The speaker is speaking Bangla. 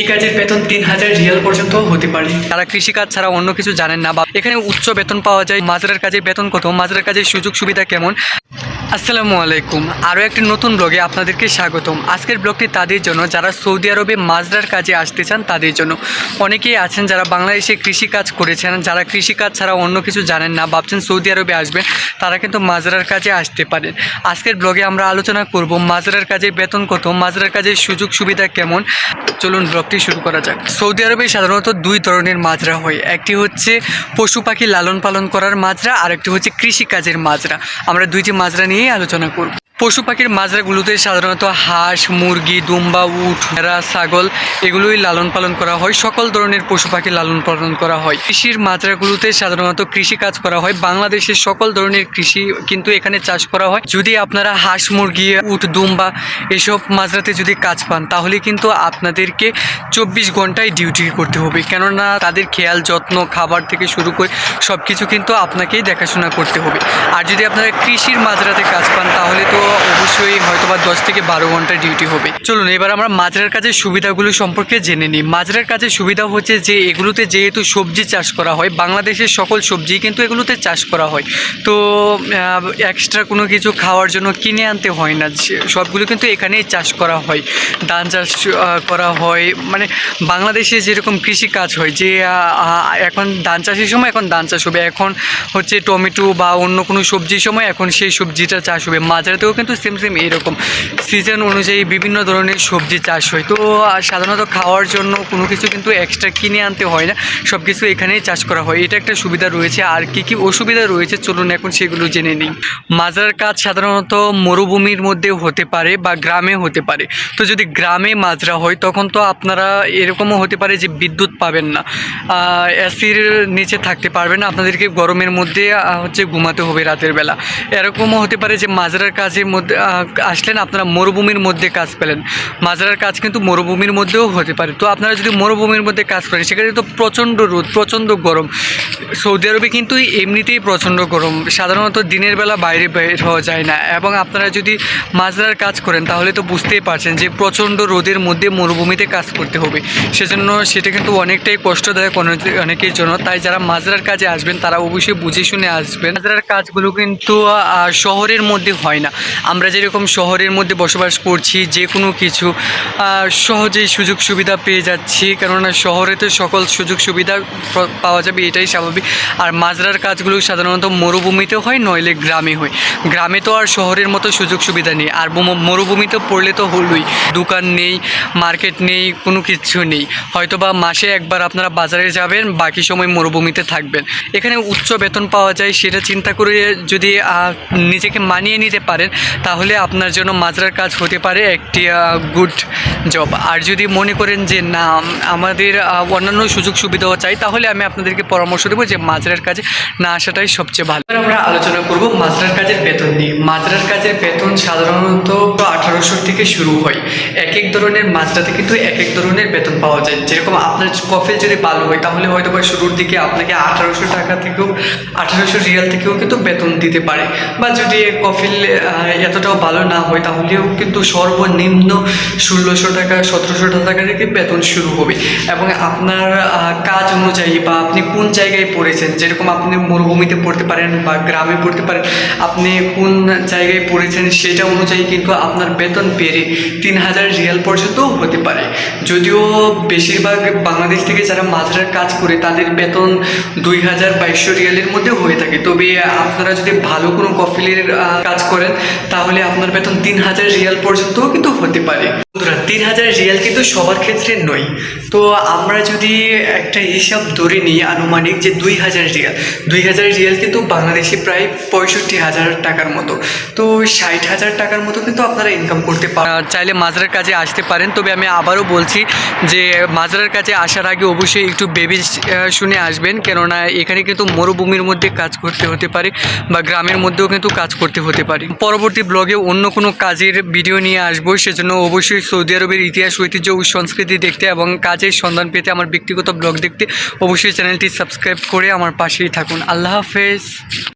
এই কাজের বেতন তিন হাজার রিয়াল পর্যন্ত হতে পারে। তারা কৃষিকাজ ছাড়া অন্য কিছু জানেন না বা এখানে উচ্চ বেতন পাওয়া যায়, মাজরার কাজের বেতন কত, মাজারের কাজের সুযোগ সুবিধা কেমন আসসালামু আলাইকুম। আরও একটি নতুন ব্লগে আপনাদেরকে স্বাগতম। আজকের ব্লগটি তাদের জন্য, যারা সৌদি আরবে মাজরার কাজে আসতে চান তাদের জন্য। অনেকেই আছেন যারা বাংলাদেশে কৃষিকাজ করেছেন, যারা কৃষিকাজ ছাড়া অন্য কিছু জানেন না, ভাবছেন সৌদি আরবে আসবেন, তারা কিন্তু মাজরার কাজে আসতে পারেন। আজকের ব্লগে আমরা আলোচনা করব মাজরার কাজে বেতন কত, মাজরার কাজের সুযোগ সুবিধা কেমন। চলুন ব্লগটি শুরু করা যাক। সৌদি আরবে সাধারণত দুই ধরনের মাজরা হয়। একটি হচ্ছে পশু পাখি লালন পালন করার মাজরা আর একটি হচ্ছে কৃষিকাজের মাজরা। আমরা দুইটি মাজরা নিয়েই আলোচনা করব। পশু পাখির মাজরাগুলোতে সাধারণত হাঁস, মুরগি, দুম্বা, উট, ভেড়া, ছাগল এগুলোই লালন পালন করা হয়। সকল ধরনের পশু পাখি লালন পালন করা হয়। কৃষির মাজরাগুলোতে সাধারণত কৃষি কাজ করা হয়। বাংলাদেশের সকল ধরনের কৃষি কিন্তু এখানে চাষ করা হয়। যদি আপনারা হাঁস, মুরগি, উট, দুম্বা এসব মাজরাতে যদি কাজ পান, তাহলে কিন্তু আপনাদেরকে চব্বিশ ঘন্টায় ডিউটি করতে হবে। কেননা তাদের খেয়াল, যত্ন, খাবার থেকে শুরু করে সব কিছু কিন্তু আপনাকেই দেখাশোনা করতে হবে। আর যদি আপনারা কৃষির মাজরাতে কাজ পান, তাহলে তো অবশ্যই হয়তো বা দশ থেকে বারো ঘণ্টা ডিউটি হবে। চলুন, এবার আমরা মাজরার কাজের সুবিধাগুলো সম্পর্কে জেনে নিই। মাজরার কাজের সুবিধা হচ্ছে যে, এগুলোতে যেহেতু সবজি চাষ করা হয়, বাংলাদেশের সকল সবজি কিন্তু এগুলোতে চাষ করা হয়। তো এক্সট্রা কোনো কিছু খাওয়ার জন্য কিনে আনতে হয় না সবগুলো কিন্তু এখানেই চাষ করা হয়। ধান চাষ করা হয়। মানে বাংলাদেশে যেরকম কৃষি কাজ হয়, যে এখন ধান চাষের সময় এখন ধান চাষ হবে। এখন হচ্ছে টমেটো বা অন্য কোনো সবজির সময় এখন সেই সবজিটা চাষ হবে। মাঝরাতেও কিন্তু সেম সেম এরকম সিজন অনুযায়ী বিভিন্ন ধরনের সবজি চাষ হয়। তো সাধারণত খাওয়ার জন্য কোনো কিছু কিন্তু এক্সট্রা কিনে আনতে হয় না। সব কিছু এখানেই চাষ করা হয়। এটা একটা সুবিধা রয়েছে। আর কি কি অসুবিধা রয়েছে চলুন এখন সেগুলো জেনে নিই। মাজার কাজ সাধারণত মরুভূমির মধ্যে হতে পারে বা গ্রামে হতে পারে। তো যদি গ্রামে মাজরা হয়, তখন তো আপনারা এরকমও হতে পারে যে বিদ্যুৎ পাবেন না। এসির নিচে থাকতে পারবেন আপনাদেরকে গরমের মধ্যে হচ্ছে ঘুমাতে হবে রাতের বেলা। এরকমও হতে পারে যে মাজরার কাজের মধ্যে আসলেন, আপনারা মরুভূমির মধ্যে কাজ পেলেন। মাজরার কাজ কিন্তু মরুভূমির মধ্যেও হতে পারে। তো আপনারা যদি মরুভূমির মধ্যে কাজ করেন, সেখানে তো প্রচণ্ড রোদ, প্রচণ্ড গরম। সৌদি আরবে কিন্তু এমনিতেই প্রচণ্ড গরম। সাধারণত দিনের বেলা বাইরে বের হওয়া যায় না। এবং আপনারা যদি মাজরার কাজ করেন, তাহলে তো বুঝতেই পারছেন যে প্রচণ্ড রোদের মধ্যে মরুভূমিতে কাজ করতে হবে। সেজন্য সেটা কিন্তু অনেকটাই কষ্টদায়ক অনে- অনেকের জন্য। তাই যারা মাজরার কাজে আসবেন, তারা অবশ্যই বুঝে শুনে আসবেন। মাজরার কাজগুলো কিন্তু শহরের মধ্যে হয় না। আমরা যেরকম শহরের মধ্যে বসবাস করছি, যে কোনো কিছু সহজেই সুযোগ সুবিধা পেয়ে যাচ্ছি। কেননা শহরে তো সকল সুযোগ সুবিধা পাওয়া যাবে, এটাই স্বাভাবিক। আর মাজরার কাজগুলো সাধারণত মরুভূমিতে হয়, নইলে গ্রামে হয়। গ্রামে তো আর শহরের মতো সুযোগ সুবিধা নেই। আর মরুভূমিতে পড়লে তো হলোই। দোকান নেই, মার্কেট নেই, কোনো কিছু নেই। হয়তো বা মাসে একবার আপনারা বাজারে যাবেন, বাকি সময় মরুভূমিতে থাকবেন। এখানে উচ্চ বেতন পাওয়া যায়, সেটা চিন্তা করে যদি নিজেকে মানিয়ে নিতে পারেন তাহলে আপনার জন্য মাজরার কাজ হতে পারে একটি গুড জব আর যদি মনে করেন যে না, আমাদের অন্যান্য সুযোগ সুবিধাও চাই, তাহলে আমি আপনাদেরকে পরামর্শ দেবো যে মাজরার কাজে না আসাটাই সবচেয়ে ভালো। আমরা আলোচনা করব মাজরার কাজের বেতন নিয়ে। মাজরার কাজের বেতন সাধারণত আঠারোশো থেকে শুরু হয়। এক এক ধরনের মাজরাতে কিন্তু এক এক ধরনের বেতন পাওয়া যায়। যেরকম আপনার কফিল যদি ভালো হয়, তাহলে হয়তো বা শুরুর দিকে আপনাকে আঠারোশো টাকা থেকেও, আঠারোশো রিয়াল থেকেও কিন্তু বেতন দিতে পারে। বা যদি কফিল এতটাও ভালো না হয়, তাহলেও কিন্তু সর্বনিম্ন ষোলোশো টাকা, সতেরোশো টাকা থেকে বেতন শুরু হবে। এবং আপনার কাজ অনুযায়ী বা আপনি কোন জায়গায় পড়েছেন, যেরকম আপনি মরুভূমিতে পড়তে পারেন বা গ্রামে পড়তে পারেন, আপনি কোন জায়গায় পড়েছেন সেটা অনুযায়ী কিন্তু আপনার বেতন বেড়ে তিন হাজার রিয়াল পর্যন্ত হতে পারে। যদিও বেশিরভাগ বাংলাদেশ থেকে যারা মাজরার কাজ করে, তাদের বেতন দুই হাজার বাইশশো রিয়ালের মধ্যে হয়ে থাকে। তবে আপনারা যদি ভালো কোনো কফিলের কাজ করেন, তাহলে আপনার বেতন তিন হাজার রিয়াল পর্যন্তও কিন্তু হতে পারে। বন্ধুরা, তিন হাজার রিয়াল কিন্তু সবার ক্ষেত্রে নয়। তো আমরা যদি একটা হিসাব ধরে নিই আনুমানিক যে দুই হাজার রিয়াল, দুই হাজার রিয়াল কিন্তু বাংলাদেশে প্রায় পঁয়ষট্টি হাজার টাকার মতো। তো ষাট হাজার টাকার মতো কিন্তু আপনারা ইনকাম করতে পারেন চাইলে মাজরার কাজে আসতে পারেন। তবে আমি আবারও বলছি যে মাজরার কাজে আসার আগে অবশ্যই একটু বেবি শুনে আসবেন। কেননা এখানে কিন্তু মরুভূমির মধ্যে কাজ করতে হতে পারে বা গ্রামের মধ্যেও কিন্তু কাজ করতে হতে পারে। পরবর্তী ব্লগে অন্য কোনো কাজের ভিডিও নিয়ে আসব। সেজন্য অবশ্যই সৌদি আরবের ইতিহাস, ঐতিহ্য ও সংস্কৃতি দেখতে এবং কাজের সন্ধান পেতে আমার ব্যক্তিগত ব্লগ দেখতে অবশ্যই চ্যানেলটি সাবস্ক্রাইব করে আমার পাশেই থাকুন। আল্লাহ হাফেজ।